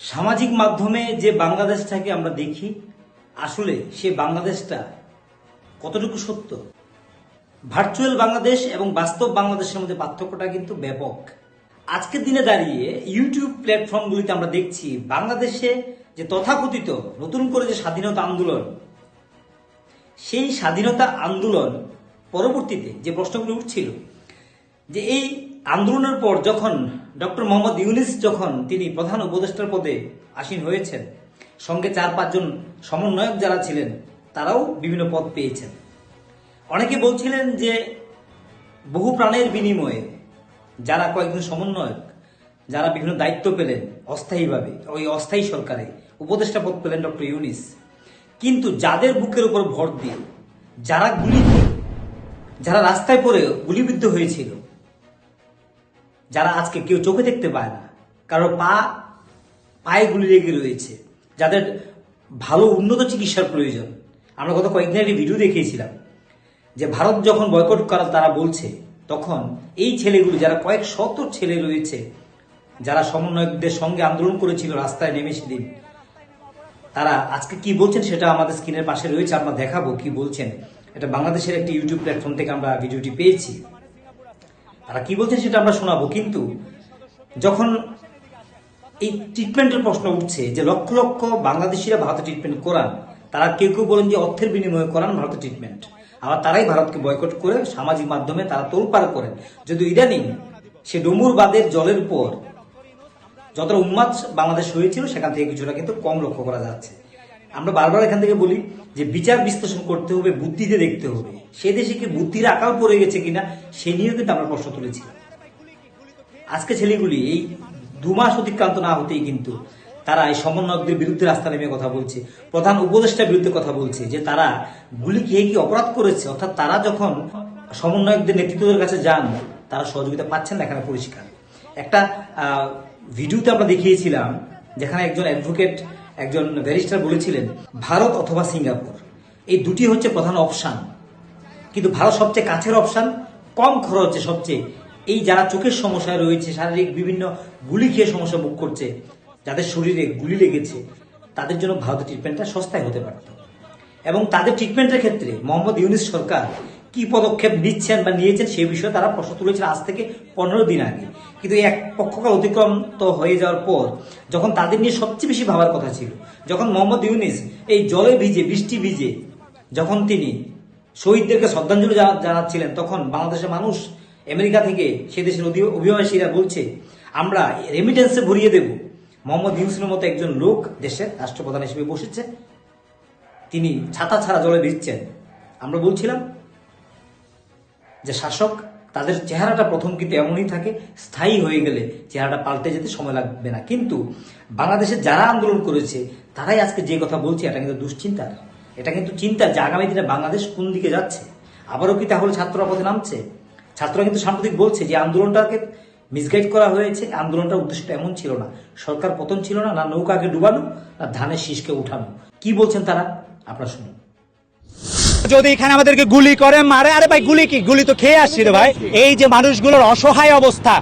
সামাজিক মাধ্যমে যে বাংলাদেশটাকে আমরা দেখি, আসলে সে বাংলাদেশটা কতটুকু সত্য? ভার্চুয়াল বাংলাদেশ এবং বাস্তব বাংলাদেশের মধ্যে পার্থক্যটা কিন্তু ব্যাপক। আজকের দিনে দাঁড়িয়ে ইউটিউব প্ল্যাটফর্মগুলিতে আমরা দেখছি, বাংলাদেশে যে তথাকথিত নতুন করে যে স্বাধীনতা আন্দোলন, সেই স্বাধীনতা আন্দোলন পরবর্তীতে যে প্রশ্নগুলো উঠছিল, যে এই আন্দোলনের পর যখন ডক্টর মোহাম্মদ ইউনিস যখন তিনি প্রধান উপদেষ্টার পদে আসীন হয়েছেন, সঙ্গে চার পাঁচজন সমন্বয়ক যারা ছিলেন, তারাও বিভিন্ন পদ পেয়েছেন। অনেকে বলছিলেন যে বহু প্রাণের বিনিময়ে যারা কয়েকজন সমন্বয়ক, যারা বিভিন্ন দায়িত্ব পেলেন অস্থায়ীভাবে, ওই অস্থায়ী সরকারে উপদেষ্টা পদ পেলেন ডক্টর ইউনিস কিন্তু যাদের বুকের উপর ভর দিয়ে, যারা গুলিতে যারা রাস্তায় পড়ে গুলিবিদ্ধ হয়েছিল যারা আজকে কেউ চোখে দেখতে পায় না, কারও পা, পায়ে গুলি লেগে রয়েছে, যাদের ভালো উন্নত চিকিৎসার প্রয়োজন। আমরা গত কয়েকদিন একটি ভিডিও দেখিয়েছিলাম যে ভারত যখন বয়কট করার তারা বলছে, তখন এই ছেলেগুলি যারা কয়েক শত ছেলে রয়েছে, যারা সমন্বয়কদের সঙ্গে আন্দোলন করেছিল রাস্তায় নেমে সেদিন, তারা আজকে কি বলছেন সেটা আমাদের স্ক্রিনের পাশে রয়েছে, আমরা দেখাবো কি বলছেন। এটা বাংলাদেশের একটি ইউটিউব প্ল্যাটফর্ম থেকে আমরা ভিডিওটি পেয়েছি। তারা কি বলছেন সেটা আমরা শোনাবো, কিন্তু যখন এই ট্রিটমেন্টের প্রশ্ন উঠছে যে লক্ষ লক্ষ বাংলাদেশিরা ভারতে ট্রিটমেন্ট করান, তারা কেউ কেউ বলেন যে অর্থের বিনিময়ে করান ভারতে ট্রিটমেন্ট আবার তারাই ভারতকে বয়কট করে সামাজিক মাধ্যমে তারা তোলপাড় করেন। যদি ইদানিং সে ডুমুর বাদের জলের পর যতটা উন্মাদ বাংলাদেশ হয়েছিল, সেখান থেকে কিছুটা কিন্তু কম লক্ষ্য করা যাচ্ছে। আমরা বারবার এখান থেকে বলি যে বিচার বিশ্লেষণ করতে হবে, বুদ্ধিতে দেখতে হবে। সে দেশে কি বুদ্ধির আকাল পড়ে গেছে কিনা, সে নিয়েও কিন্তু আমরা প্রশ্ন তুলেছি। আজকে ছেলেগুলি এই দু মাস অতিক্রান্ত না হতেই কিন্তু তারা এই সমন্বয়কদের বিরুদ্ধে রাস্তা নেমে কথা বলছে, প্রধান উপদেষ্টার বিরুদ্ধে কথা বলছে যে তারা গুলি খেয়ে কি অপরাধ করেছে, অর্থাৎ তারা যখন সমন্বয়কদের নেতৃত্বের কাছে যান, তারা সহযোগিতা পাচ্ছেন না এখানে পরিষ্কার। একটা ভিডিওতে আমরা দেখিয়েছিলাম যেখানে একজন অ্যাডভোকেট একজন ব্যারিস্টার বলেছিলেন, ভারত অথবা সিঙ্গাপুর, এই দুটি হচ্ছে প্রধান অপশান। কিন্তু ভারত সবচেয়ে কাছের অপশান, কম খরচে সবচেয়ে, এই যারা চোখের সমস্যায় রয়েছে, শারীরিক বিভিন্ন গুলি খেয়ে সমস্যা মুখ করছে, যাদের শরীরে গুলি লেগেছে, তাদের জন্য ভারতের ট্রিটমেন্টটা সস্তায় হতে পারত। এবং তাদের ট্রিটমেন্টের ক্ষেত্রে মোহাম্মদ ইউনিস সরকার কি পদক্ষেপ নিচ্ছেন বা নিয়েছেন সেই বিষয়ে তারা প্রশ্ন তুলেছিল আজ থেকে পনেরো দিন আগে। কিন্তু এক পক্ষকাল অতিক্রম তো হয়ে যাওয়ার পর যখন তাদের নিয়ে সবচেয়ে বেশি ভাবার কথা ছিল, যখন মোহাম্মদ ইউনিস এই জলে ভিজে, বৃষ্টি ভিজে, যখন তিনি শহীদদেরকে শ্রদ্ধাঞ্জলি জানা- জানাচ্ছিলেন, তখন বাংলাদেশের মানুষ আমেরিকা থেকে সে দেশের অভিবাসীরা বলছে, আমরা রেমিটেন্সে ভরিয়ে দেব। মোহাম্মদ ইউসুফের মতো একজন লোক দেশের রাষ্ট্রপ্রধান হিসেবে বসেছে। তিনি ছাতা ছাড়া জলে ভিজছেন। আমরা বলছিলাম যে শাসক তাদের চেহারাটা প্রথম কিন্তু এমনই থাকে, স্থায়ী হয়ে গেলে চেহারাটা পাল্টে যেতে সময় লাগবে না। কিন্তু বাংলাদেশে যারা আন্দোলন করেছে, তারাই আজকে যে কথা বলছে, এটা কিন্তু দুশ্চিন্তার। এটা কিন্তু চিন্তা যে আগামী দিনে বাংলাদেশ কোন দিকে যাচ্ছে। আবারও কি তাহলে ছাত্ররা পথে নামছে? ছাত্ররা কিন্তু সাম্প্রতিক বলছে যে আন্দোলনটাকে মিসগাইড করা হয়েছে। আন্দোলনটার উদ্দেশ্যটা এমন ছিল না। সরকার পতন ছিল না না নৌকাকে ডুবানো, না ধানের শীষকে উঠানো। কি বলছেন তারা? আপনারা শুনুন। যদি এখানে আমাদেরকে গুলি করে, মারে, আরে ভাই, গুলি কি? গুলি তো খেয়ে আসছি রে ভাই। এই যে মানুষগুলোর অসহায় অবস্থা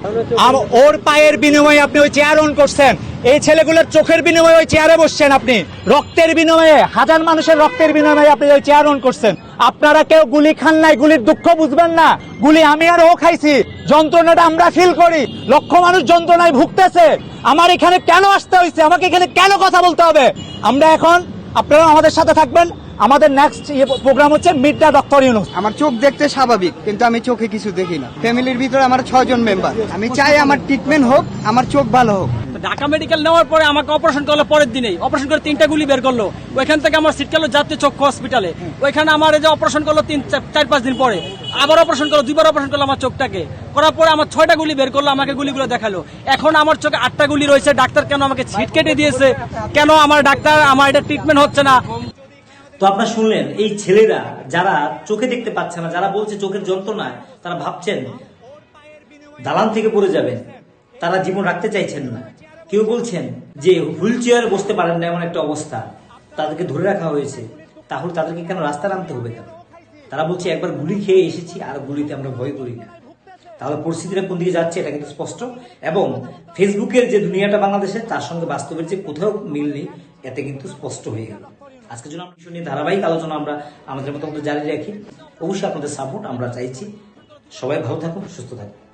ওর পায়ের বিনিময়ে আপনি ওই চেয়ার অন করছেন। এই ছেলেগুলোর চোখের বিনিময়ে ওই চেয়ারে বসছেন আপনি। রক্তের বিনিময়ে, হাজার মানুষের রক্তের বিনিময়ে আপনি ওই চেয়ার অন করছেন। আপনারা কেউ গুলি খান নাই, গুলির দুঃখ বুঝবেন না। গুলি আমি আর ও খাইছি। যন্ত্রণাটা আমরা ফিল করি। লক্ষ মানুষ যন্ত্রণায় ভুগতেছে। আমার এখানে কেন আসতে হয়েছে আমাকে এখানে কেন কথা বলতে হবে? আমরা এখন আপনারা আমাদের সাথে থাকবেন। আমাদের নেক্সট প্রোগ্রাম হচ্ছে মিড দ্য ডক্টর ইউনুস আমার চোখ দেখতে স্বাভাবিক কিন্তু আমি চোখে কিছু দেখি না। ফ্যামিলির ভিতরে আমার ছয়জন মেম্বার আমি চাই আমার ট্রিটমেন্ট হোক আমার চোখ ভালো হোক। ঢাকা মেডিকেল নেওয়ার পরে আমাকে অপারেশন করল পরের দিনেই। অপারেশন করে তিনটা গুলি বের করল। ওইখান থেকে আমার সিট করল জাতীয় চক্ষু হসপিটালে ওইখানে আমার এই যে অপারেশন করল তিন চার- চার পাঁচ দিন পরে। আবার অপারেশন করল দুইবার অপারেশন করল আমার চোখটাকে। করার পরে আমার ছয়টা গুলি বের করল আমাকে গুলিগুলো দেখাল। এখন আমার চোখে আটটা গুলি রয়েছে ডাক্তার কেন আমাকে ছিট কেটে দিয়েছে? কেন আমার ডাক্তার আমার এটা ট্রিটমেন্ট হচ্ছে না? তো আপনারা শুনলেন, এই ছেলেরা যারা চোখে দেখতে পাচ্ছে না, যারা বলছে চোখের যন্ত্রণায়, তারা ভাবছেন, দালান থেকে পড়ে যাবেন। তারা জীবন রাখতে চাইছেন না। কেউ বলছেন যে, হুইল চেয়ারে বসতে পারেন না এমন একটা অবস্থা। তাদেরকে ধরে রাখা হয়েছে। তাহলে তাদেরকে কেন রাস্তায় নামতে হবে কেন? তারা বলছে, একবার গুলি খেয়ে এসেছি, আর গুলিতে আমরা ভয় করি না। তাহলে পরিস্থিতিটা কোন দিকে যাচ্ছে, এটা কিন্তু স্পষ্ট। এবং ফেসবুকের যে দুনিয়াটা বাংলাদেশে, তার সঙ্গে বাস্তবের যে কোথাও মিল নেই, এতে কিন্তু স্পষ্ট হয়ে গেল। আজকের জন্য বিষয় নিয়ে ধারাবাহিক আলোচনা আমরা আমাদের মতো জারি রাখি অবশ্যই আপনাদের সাপোর্ট আমরা চাইছি। সবাই ভালো থাকুন, সুস্থ থাকুন।